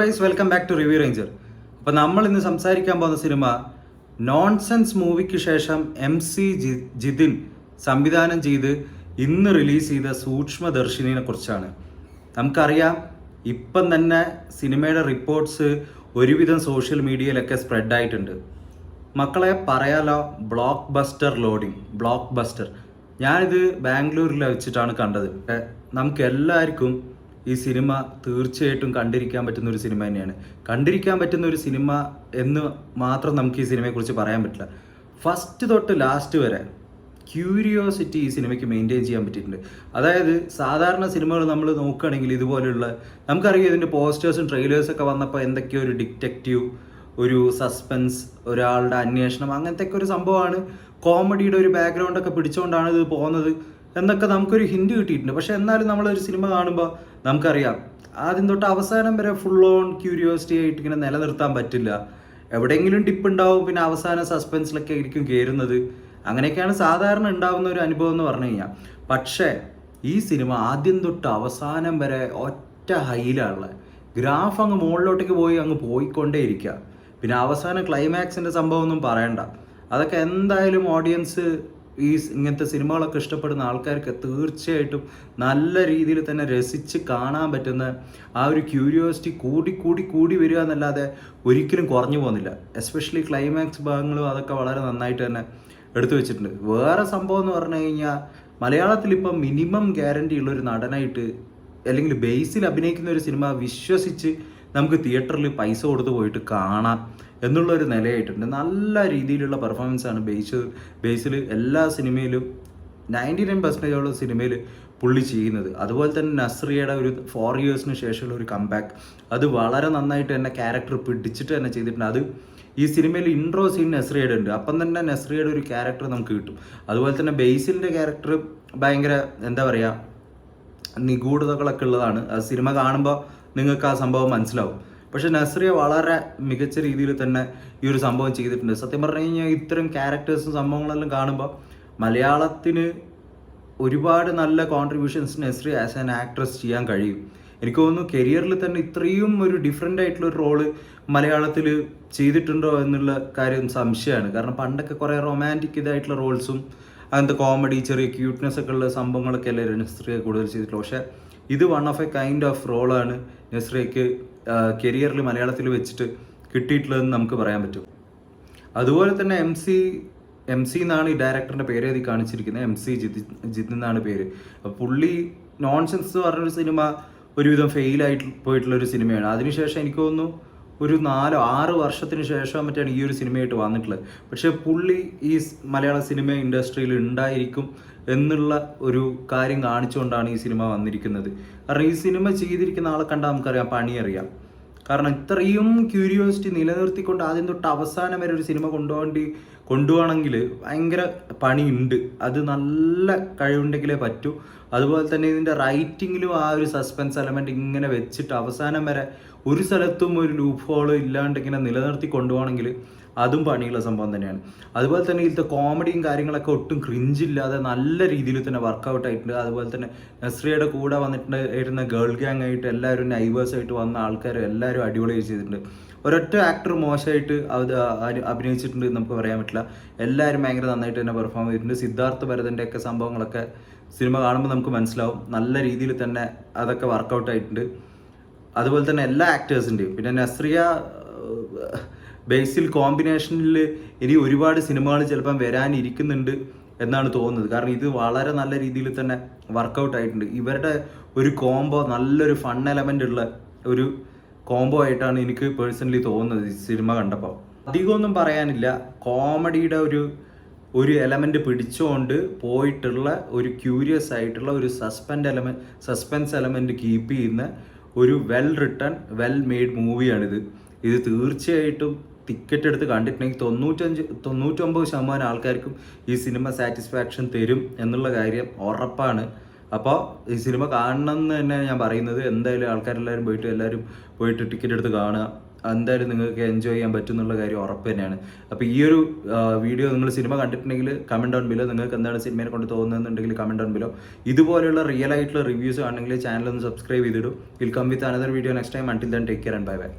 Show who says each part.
Speaker 1: Guys welcome back to Review Ranger അപ്പോൾ നമ്മൾ ഇന്ന് സംസാരിക്കാൻ പോകുന്ന സിനിമ നോൺസെൻസ് മൂവിക്ക് ശേഷം എം സി ജിതിൻ സംവിധാനം ചെയ്ത് ഇന്ന് റിലീസ് ചെയ്ത സൂക്ഷ്മദർശിനിയെ കുറിച്ചാണ്. നമുക്കറിയാം ഇപ്പം തന്നെ സിനിമയുടെ റിപ്പോർട്ട്സ് ഒരുവിധം സോഷ്യൽ മീഡിയയിലൊക്കെ സ്പ്രെഡ് ആയിട്ടുണ്ട്. മക്കളെ പറയാലോ blockbuster loading blockbuster ഞാനിത് ബാംഗ്ലൂരിൽ വെച്ചിട്ടാണ് കണ്ടത്. നമുക്ക് എല്ലാവർക്കും ഈ സിനിമ തീർച്ചയായിട്ടും കണ്ടിരിക്കാൻ പറ്റുന്ന ഒരു സിനിമ തന്നെയാണ്. കണ്ടിരിക്കാൻ പറ്റുന്ന ഒരു സിനിമ എന്ന് മാത്രം നമുക്ക് ഈ സിനിമയെക്കുറിച്ച് പറയാൻ പറ്റില്ല. ഫസ്റ്റ് തൊട്ട് ലാസ്റ്റ് വരെ ക്യൂരിയോസിറ്റി ഈ സിനിമയ്ക്ക് മെയിന്റെയിൻ ചെയ്യാൻ പറ്റിയിട്ടുണ്ട്. അതായത് സാധാരണ സിനിമകൾ നമ്മൾ നോക്കുകയാണെങ്കിൽ ഇതുപോലെയുള്ള നമുക്കറിയാം ഇതിന്റെ പോസ്റ്റേഴ്സും ട്രെയിലേഴ്സൊക്കെ വന്നപ്പോൾ എന്തൊക്കെയോ ഒരു ഡിറ്റക്റ്റീവ് ഒരു സസ്പെൻസ് ഒരാളുടെ അന്വേഷണം അങ്ങനത്തെ ഒക്കെ ഒരു സംഭവമാണ്. കോമഡിയുടെ ഒരു ബാക്ക്ഗ്രൗണ്ടൊക്കെ പിടിച്ചുകൊണ്ടാണ് ഇത് പോകുന്നത് എന്നൊക്കെ നമുക്കൊരു ഹിൻഡ് കിട്ടിയിട്ടുണ്ട്. പക്ഷെ എന്നാലും നമ്മളൊരു സിനിമ കാണുമ്പോൾ നമുക്കറിയാം. ആദ്യം തൊട്ട് അവസാനം വരെ ഫുൾ ഓൺ ക്യൂരിയോസിറ്റി ആയിട്ട് ഇങ്ങനെ നിലനിർത്താൻ പറ്റില്ല. എവിടെയെങ്കിലും ടിപ്പ് ഉണ്ടാവും പിന്നെ അവസാന സസ്പെൻസിലൊക്കെ ആയിരിക്കും കയറുന്നത് അങ്ങനെയൊക്കെയാണ് സാധാരണ ഉണ്ടാവുന്ന ഒരു അനുഭവം എന്ന് പറഞ്ഞു കഴിഞ്ഞാൽ. പക്ഷേ ഈ സിനിമ ആദ്യം തൊട്ട് അവസാനം വരെ ഒറ്റ ഹൈയിലാണുള്ളത് ഗ്രാഫ് അങ്ങ് മുകളിലോട്ടേക്ക് പോയി അങ്ങ് പോയിക്കൊണ്ടേ ഇരിക്കുക പിന്നെ അവസാന ക്ലൈമാക്സിന്റെ സംഭവം ഒന്നും പറയണ്ട. അതൊക്കെ എന്തായാലും ഓഡിയൻസ് ഈ ഇങ്ങനത്തെ സിനിമകളൊക്കെ ഇഷ്ടപ്പെടുന്ന ആൾക്കാർക്ക് തീർച്ചയായിട്ടും നല്ല രീതിയിൽ തന്നെ രസിച്ച് കാണാൻ പറ്റുന്ന ആ ഒരു ക്യൂരിയോസിറ്റി കൂടി കൂടി കൂടി വരിക എന്നല്ലാതെ ഒരിക്കലും കുറഞ്ഞു പോകുന്നില്ല. എസ്പെഷ്യലി ക്ലൈമാക്സ് ഭാഗങ്ങളും അതൊക്കെ വളരെ നന്നായിട്ട് തന്നെ എടുത്തു വെച്ചിട്ടുണ്ട്. വേറെ സംഭവം എന്ന് പറഞ്ഞു കഴിഞ്ഞാൽ മലയാളത്തിൽ ഇപ്പം മിനിമം ഗ്യാരണ്ടി ഉള്ള ഒരു നടനായിട്ട് അല്ലെങ്കിൽ ബേസിൽ അഭിനയിക്കുന്ന ഒരു സിനിമ വിശ്വസിച്ച് നമുക്ക് തിയേറ്ററിൽ പൈസ കൊടുത്ത് പോയിട്ട് കാണാം എന്നുള്ള ഒരു നിലയായിട്ടുണ്ട്. നല്ല രീതിയിലുള്ള പെർഫോമൻസ് ആണ് ബേസ് ബേസിൽ എല്ലാ സിനിമയിലും നയന്റി നയൻ പെർസെന്റേജോളം സിനിമയിൽ പുള്ളി ചെയ്യുന്നത്. അതുപോലെ തന്നെ നസ്രിയയുടെ ഒരു ഫോർ ഇയേഴ്സിന് ശേഷമുള്ള ഒരു കംബാക്ക് അത് വളരെ നന്നായിട്ട് തന്നെ ക്യാരക്ടർ പിടിച്ചിട്ട് തന്നെ ചെയ്തിട്ടുണ്ട്. അത് ഈ സിനിമയിൽ ഇൻട്രോ സീൻ നസ്രിയയുടെ ഉണ്ട്. അപ്പം തന്നെ നസ്രിയയുടെ ഒരു ക്യാരക്ടർ നമുക്ക് കിട്ടും. അതുപോലെ തന്നെ ബേസിലിന്റെ ക്യാരക്ടർ ഭയങ്കര എന്താ പറയുക നിഗൂഢതകളൊക്കെ ഉള്ളതാണ്. ആ സിനിമ കാണുമ്പോൾ നിങ്ങൾക്ക് ആ സംഭവം മനസ്സിലാവും. പക്ഷെ നസ്രിയ വളരെ മികച്ച രീതിയിൽ തന്നെ ഈ ഒരു സംഭവം ചെയ്തിട്ടുണ്ട്. സത്യം പറഞ്ഞു കഴിഞ്ഞാൽ ഇത്തരം ക്യാരക്ടേഴ്സും സംഭവങ്ങളെല്ലാം കാണുമ്പോൾ മലയാളത്തിന് ഒരുപാട് നല്ല contributions Nazriya as an actress ചെയ്യാൻ കഴിയും. എനിക്ക് തോന്നുന്നു കരിയറിൽ തന്നെ ഇത്രയും ഒരു ഡിഫറെന്റ് ആയിട്ടുള്ള ഒരു റോൾ മലയാളത്തിൽ ചെയ്തിട്ടുണ്ടോ എന്നുള്ള കാര്യം സംശയമാണ്. കാരണം പണ്ടൊക്കെ കുറേ റൊമാന്റിക് ഇതായിട്ടുള്ള റോൾസും അങ്ങനത്തെ കോമഡി ചെറിയ ക്യൂട്ട്നെസ് ഒക്കെ ഉള്ള സംഭവങ്ങളൊക്കെ അല്ലേ നസ്രിയ കൂടുതൽ ചെയ്തിട്ടുള്ളൂ. പക്ഷേ ഇത് one of a kind of റോളാണ് നസ്രയ്ക്ക് കരിയറിൽ മലയാളത്തിൽ വെച്ചിട്ട് കിട്ടിയിട്ടുള്ളതെന്ന് നമുക്ക് പറയാൻ പറ്റും. അതുപോലെ തന്നെ എം സി എം സി എന്നാണ് ഈ ഡയറക്ടറിന്റെ പേര് എഴുതി കാണിച്ചിരിക്കുന്നത്. എം സി ജിത് ജിത് എന്നാണ് പേര്. പുള്ളി നോൺസെൻസ് പറഞ്ഞൊരു സിനിമ ഒരുവിധം ഫെയിലായിട്ട് പോയിട്ടുള്ള ഒരു സിനിമയാണ് അതിനുശേഷം എനിക്ക് തോന്നുന്നു ഒരു നാലോ ആറ് വർഷത്തിന് ശേഷം മറ്റാണ് ഈ ഒരു സിനിമയായിട്ട് വന്നിട്ടുള്ളത്. പക്ഷേ പുള്ളി ഈ മലയാള സിനിമ ഇൻഡസ്ട്രിയിൽ ഉണ്ടായിരിക്കും എന്നുള്ള ഒരു കാര്യം കാണിച്ചുകൊണ്ടാണ് ഈ സിനിമ വന്നിരിക്കുന്നത്. കാരണം ഈ സിനിമ ചെയ്തിരിക്കുന്ന ആളെ കണ്ടാൽ നമുക്കറിയാം പണി അറിയാം കാരണം ഇത്രയും ക്യൂരിയോസിറ്റി നിലനിർത്തിക്കൊണ്ട് ആദ്യം തൊട്ട് അവസാനം വരെ ഒരു സിനിമ കൊണ്ടുപോകേണ്ടി കൊണ്ടുപോകണമെങ്കിൽ ഭയങ്കര പണിയുണ്ട്. അത് നല്ല കഴിവുണ്ടെങ്കിലേ പറ്റൂ. അതുപോലെ തന്നെ ഇതിന്റെ റൈറ്റിങ്ങിലും ആ ഒരു സസ്പെൻസ് എലമെന്റ് ഇങ്ങനെ വെച്ചിട്ട് അവസാനം വരെ ഒരു സ്ഥലത്തും ഒരു ലൂപ്പ് ഹോളും ഇല്ലാണ്ട് ഇങ്ങനെ നിലനിർത്തി കൊണ്ടുപോകണമെങ്കിൽ അതും പണിയുള്ള സംഭവം തന്നെയാണ്. അതുപോലെ തന്നെ ഇതിലത്തെ കോമഡിയും കാര്യങ്ങളൊക്കെ ഒട്ടും ക്രിഞ്ചില്ലാതെ നല്ല രീതിയിൽ തന്നെ വർക്കൗട്ട് ആയിട്ടുണ്ട്. അതുപോലെ തന്നെ നസ്രിയുടെ കൂടെ വന്നിട്ടുണ്ട് ഇരുന്ന ഗേൾ ഗ്യാങ് ആയിട്ട് എല്ലാവരും നൈവേഴ്സ് ആയിട്ട് വന്ന ആൾക്കാരും എല്ലാവരും അടിപൊളി ചെയ്തിട്ടുണ്ട്. ഒരൊറ്റ ആക്ടർ മോശമായിട്ട് അഭിനയിച്ചിട്ടുണ്ട് നമുക്ക് പറയാൻ പറ്റില്ല. എല്ലാവരും ഭയങ്കര നന്നായിട്ട് തന്നെ പെർഫോം ചെയ്തിട്ടുണ്ട്. സിദ്ധാർത്ഥ ഭരതന്റെ ഒക്കെ സംഭവങ്ങളൊക്കെ സിനിമ കാണുമ്പോൾ നമുക്ക് മനസ്സിലാവും. നല്ല രീതിയിൽ തന്നെ അതൊക്കെ വർക്കൗട്ട് ആയിട്ടുണ്ട്. അതുപോലെ തന്നെ എല്ലാ ആക്ടേഴ്സിന്റെയും പിന്നെ നസ്രിയ ബേസിൽ കോമ്പിനേഷനിൽ ഇനി ഒരുപാട് സിനിമകൾ ചിലപ്പം വരാനിരിക്കുന്നുണ്ട് എന്നാണ് തോന്നുന്നത്. കാരണം ഇത് വളരെ നല്ല രീതിയിൽ തന്നെ വർക്കൗട്ട് ആയിട്ടുണ്ട്. ഇവരുടെ ഒരു കോംബോ നല്ലൊരു ഫൺ എലമെന്റ് ഉള്ള ഒരു കോംബോ ആയിട്ടാണ് എനിക്ക് പേഴ്സണലി തോന്നുന്നത് ഈ സിനിമ കണ്ടപ്പോൾ അധികമൊന്നും പറയാനില്ല. കോമഡിയുടെ ഒരു ഒരു എലമെന്റ് പിടിച്ചുകൊണ്ട് പോയിട്ടുള്ള ഒരു ക്യൂരിയസ് ആയിട്ടുള്ള ഒരു suspend element suspense element keep ചെയ്യുന്ന ഒരു വെൽ റിട്ടൺ വെൽ മെയ്ഡ് മൂവിയാണിത് ഇത് തീർച്ചയായിട്ടും ടിക്കറ്റ് എടുത്ത് കണ്ടിട്ടുണ്ടെങ്കിൽ തൊണ്ണൂറ്റഞ്ച് തൊണ്ണൂറ്റൊമ്പത് ശതമാനം ആൾക്കാർക്കും ഈ സിനിമ സാറ്റിസ്ഫാക്ഷൻ തരും എന്നുള്ള കാര്യം ഉറപ്പാണ്. അപ്പോൾ ഈ സിനിമ കാണണം എന്ന് തന്നെ ഞാൻ പറയുന്നത് എന്തായാലും ആൾക്കാരെല്ലാവരും പോയിട്ട് എല്ലാവരും പോയിട്ട് ടിക്കറ്റ് എടുത്ത് കാണുക. എന്തായാലും നിങ്ങൾക്ക് എൻജോയ് ചെയ്യാൻ പറ്റും എന്നുള്ള കാര്യം ഉറപ്പ് തന്നെയാണ്. അപ്പോൾ ഈ ഒരു വീഡിയോ നിങ്ങൾ സിനിമ കണ്ടിട്ടുണ്ടെങ്കിൽ കമന്റ് ഡൗൺ ബിലോ നിങ്ങൾക്ക് എന്താണ് സിനിമയെ കൊണ്ട് തോന്നുന്നുണ്ടെങ്കിൽ കമന്റ് ഡൗൺ ബിലോ ഇതുപോലെയുള്ള റിയൽ ആയിട്ടുള്ള റിവ്യൂസ് ആണെങ്കിൽ ചാനൽ ഒന്ന് subscribe ചെയ്തിടും. Will come with another video next time until then take care and bye bye